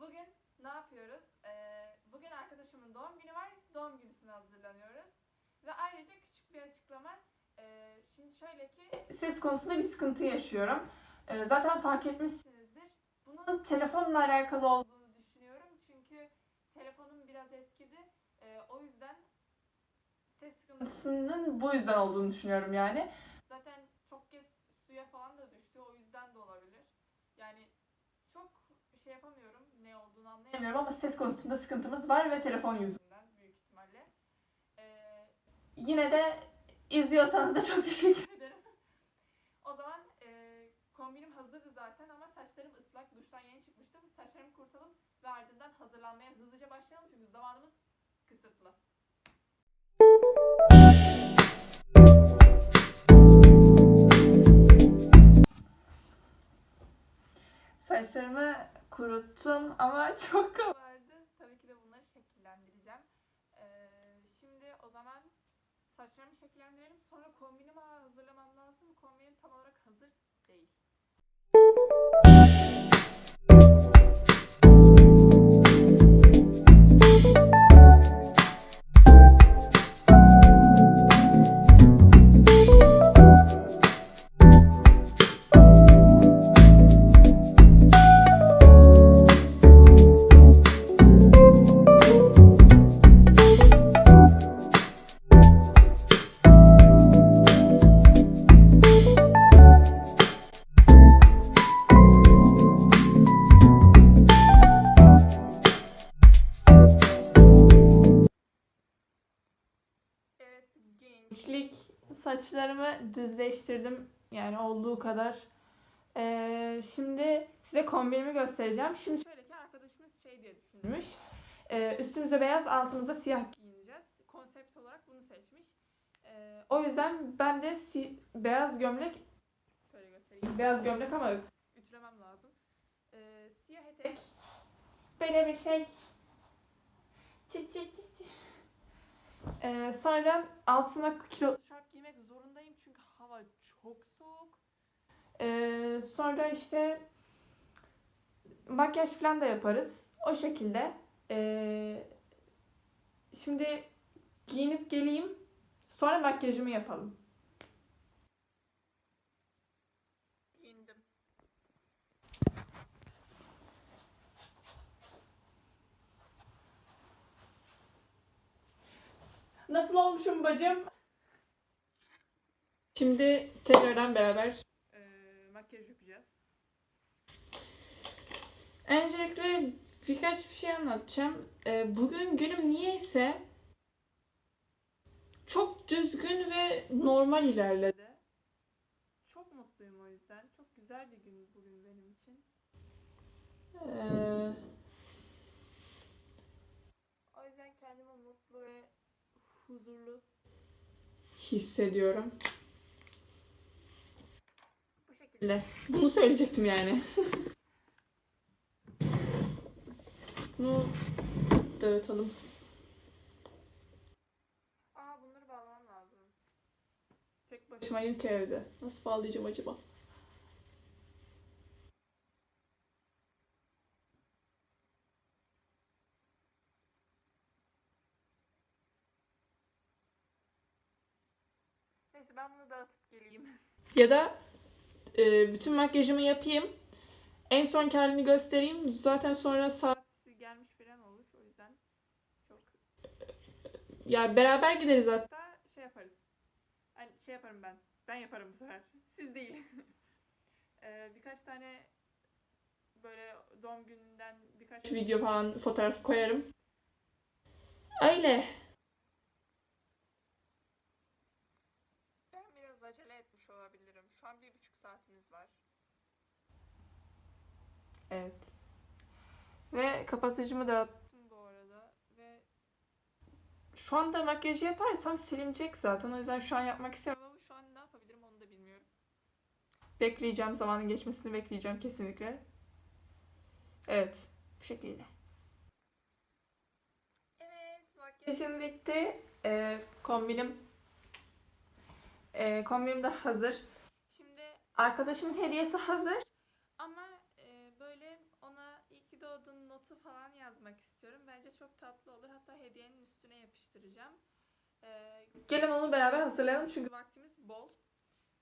Bugün ne yapıyoruz? Ee, bugün arkadaşımın doğum günü var. Doğum günüsüne hazırlanıyoruz. Ve ayrıca küçük bir açıklama. Ee, şimdi şöyle ki... Ses konusunda bir sıkıntı yaşıyorum. Ee, zaten fark etmişsinizdir. Bunun telefonla alakalı olduğunu düşünüyorum. Çünkü telefonum biraz eskidi. Ee, o yüzden ses sıkıntısının bu yüzden olduğunu düşünüyorum yani. Zaten çok kez suya falan da düştü. O yüzden de olabilir. Yani şey yapamıyorum. Ne olduğunu anlayamıyorum ama ses konusunda sıkıntımız var ve telefon yüzünden büyük ihtimalle. Ee, yine de izliyorsanız da çok teşekkür ederim. o zaman e, kombinim hazırdı zaten ama saçlarım ıslak. Duştan yeni çıkmıştım. Saçlarımı kurtalım ve ardından hazırlanmaya hızlıca başlayalım çünkü zamanımız kısıtlı. Saçlarımı kuruttum ama çok kabardı. Tabii ki de bunları şekillendireceğim. Ee, şimdi o zaman saçlarımı şekillendirelim. Sonra kombinimi hazırlamam lazım. Kombinim tam olarak hazır değil. Gençlik saçlarımı düzleştirdim. Yani olduğu kadar. Ee, şimdi size kombinimi göstereceğim. Şimdi şöyle ki arkadaşımız şey diye düşünmüş. Ee, üstümüze beyaz, altımıza siyah giyineceğiz. Konsept olarak bunu seçmiş. Ee, o yüzden ben de si- beyaz gömlek şöyle göstereyim. Beyaz gömlek ama ütülemem lazım. Ee, siyah etek. Böyle bir şey. Çıt çıt çıt. Ee, sonra altına kilo şort giymek zorundayım çünkü hava çok soğuk. Ee, sonra işte makyaj falan da yaparız. O şekilde. Ee, şimdi giyinip geleyim. Sonra makyajımı yapalım. Nasıl olmuşum bacım? Şimdi tekrardan beraber makyaj yapacağız. Öncelikle birkaç bir şey anlatacağım. Ee, bugün günüm niyeyse çok düzgün ve normal ilerledi. Çok mutluyum o yüzden. Çok güzel bir gün bugün benim için. Ee, o yüzden kendimi mutlu ve huzurlu hissediyorum. Bu şekilde. Bunu söyleyecektim yani. Bunu dağıtalım. Aa bunları bağlamam lazım. Tek başımayım ki evde. Nasıl bağlayacağım acaba? Neyse ben bunu dağıtıp geleyim. Ya da e, bütün makyajımı yapayım. En son halini göstereyim. Zaten sonra saat gelmiş falan olur. O yüzden çok ya beraber gideriz hatta şey yaparız. Hani şey yaparım ben. Ben yaparım bu sefer. Siz değil. Ee, birkaç tane böyle doğum gününden birkaç video falan fotoğraf koyarım. Öyle. Ben biraz acele etmiş olabilirim. Şu an bir buçuk saatimiz var. Evet. Ve kapatıcımı dağıttım bu arada. Ve şu anda makyajı yaparsam silinecek zaten. O yüzden şu an yapmak istemiyorum ama şu an ne yapabilirim onu da bilmiyorum. Bekleyeceğim. Zamanın geçmesini bekleyeceğim kesinlikle. Evet. Bu şekilde. Evet. Makyajım bitti. Ee, kombinim ee, kombinim de hazır. Şimdi arkadaşımın hediyesi hazır. Ama e, böyle ona iyi ki doğdun notu falan yazmak istiyorum. Bence çok tatlı olur. Hatta hediyenin üstüne yapıştıracağım. Ee, gelin onu beraber hazırlayalım çünkü vaktimiz bol.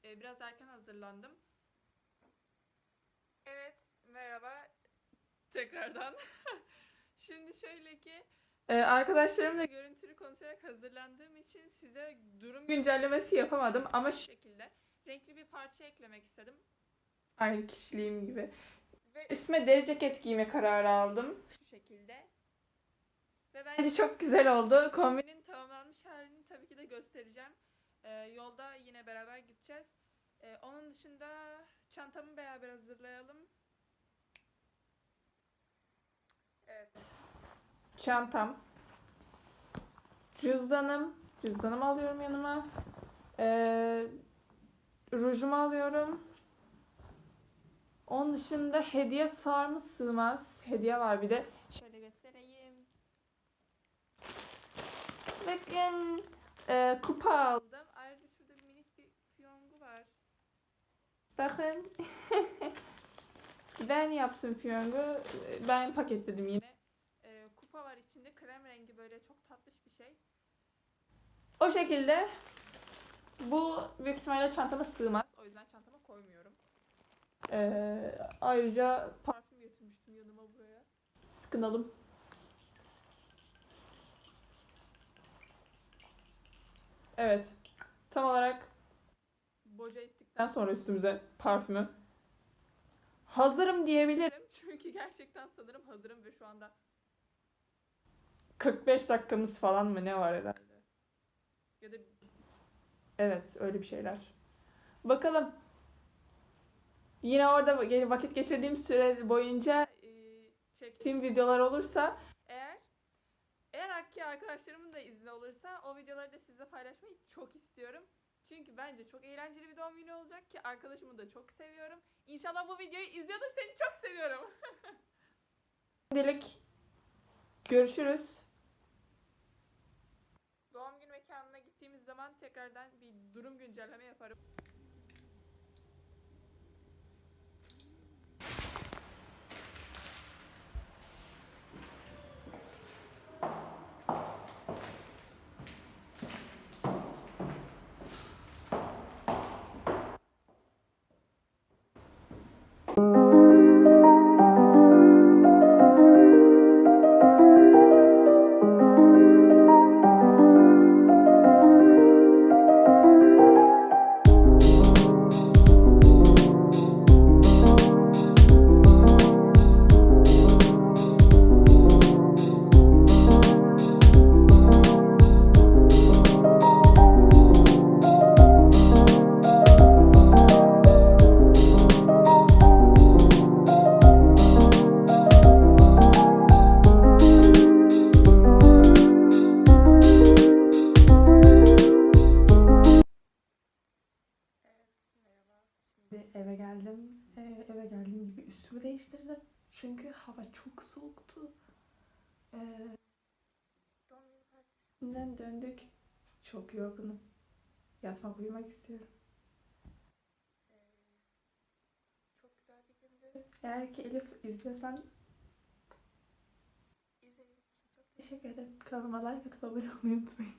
Ee, biraz erken hazırlandım. Evet, merhaba. Tekrardan. Şimdi şöyle ki e, arkadaşlarımla görüntülü konuşarak hazırlandığım için size durum güncellemesi yapamadım ama şu şekilde renkli bir parça eklemek istedim. Aynı kişiliğim gibi. Ve üstüme deri ceket giyme kararı aldım. Şu şekilde. Ve bence çok güzel oldu. Kombinin tamamlanmış halini tabii ki de göstereceğim. Ee, yolda yine beraber gideceğiz. Ee, onun dışında çantamı beraber hazırlayalım. Evet. Çantam. Cüzdanım. Cüzdanımı alıyorum yanıma. Ee, rujumu alıyorum. Onun dışında hediye sığar mı sığmaz. Hediye var bir de. Şöyle göstereyim. Bakın e, kupa aldım. Ayrıca şurada minik bir fiyongu var. Bakın. ben yaptım fiyongu. Ben paketledim yine. İçinde. Krem rengi böyle çok tatlış bir şey. O şekilde bu büyük ihtimalle çantama sığmaz. O yüzden çantama koymuyorum. Ee, ayrıca parfüm getirmiştim yanıma buraya. Sıkınalım. Evet. Tam olarak boca ettikten sonra üstümüze parfümü hazırım diyebilirim. Çünkü gerçekten sanırım hazırım ve şu anda 45 dakikamız falan mı ne var herhalde. Ya da evet öyle bir şeyler. Bakalım. Yine orada va- vakit geçirdiğim süre boyunca e, çektiğim videolar olursa eğer eğer ki arkadaşlarımın da izni olursa o videoları da sizle paylaşmayı çok istiyorum. Çünkü bence çok eğlenceli bir doğum günü olacak ki arkadaşımı da çok seviyorum. İnşallah bu videoyu izliyordur seni çok seviyorum. Şimdilik görüşürüz. Doğum günü mekanına gittiğimiz zaman tekrardan bir durum güncelleme yaparım. Üstümü değiştirdim. Çünkü hava çok soğuktu. Ee, partisinden döndük. Çok yorgunum. Yatmak, uyumak istiyorum. Ee, çok güzel bir gündü. Eğer ki Elif izliyorsan izlediğiniz için çok teşekkür ederim. Kanalıma like atıp abone olmayı unutmayın.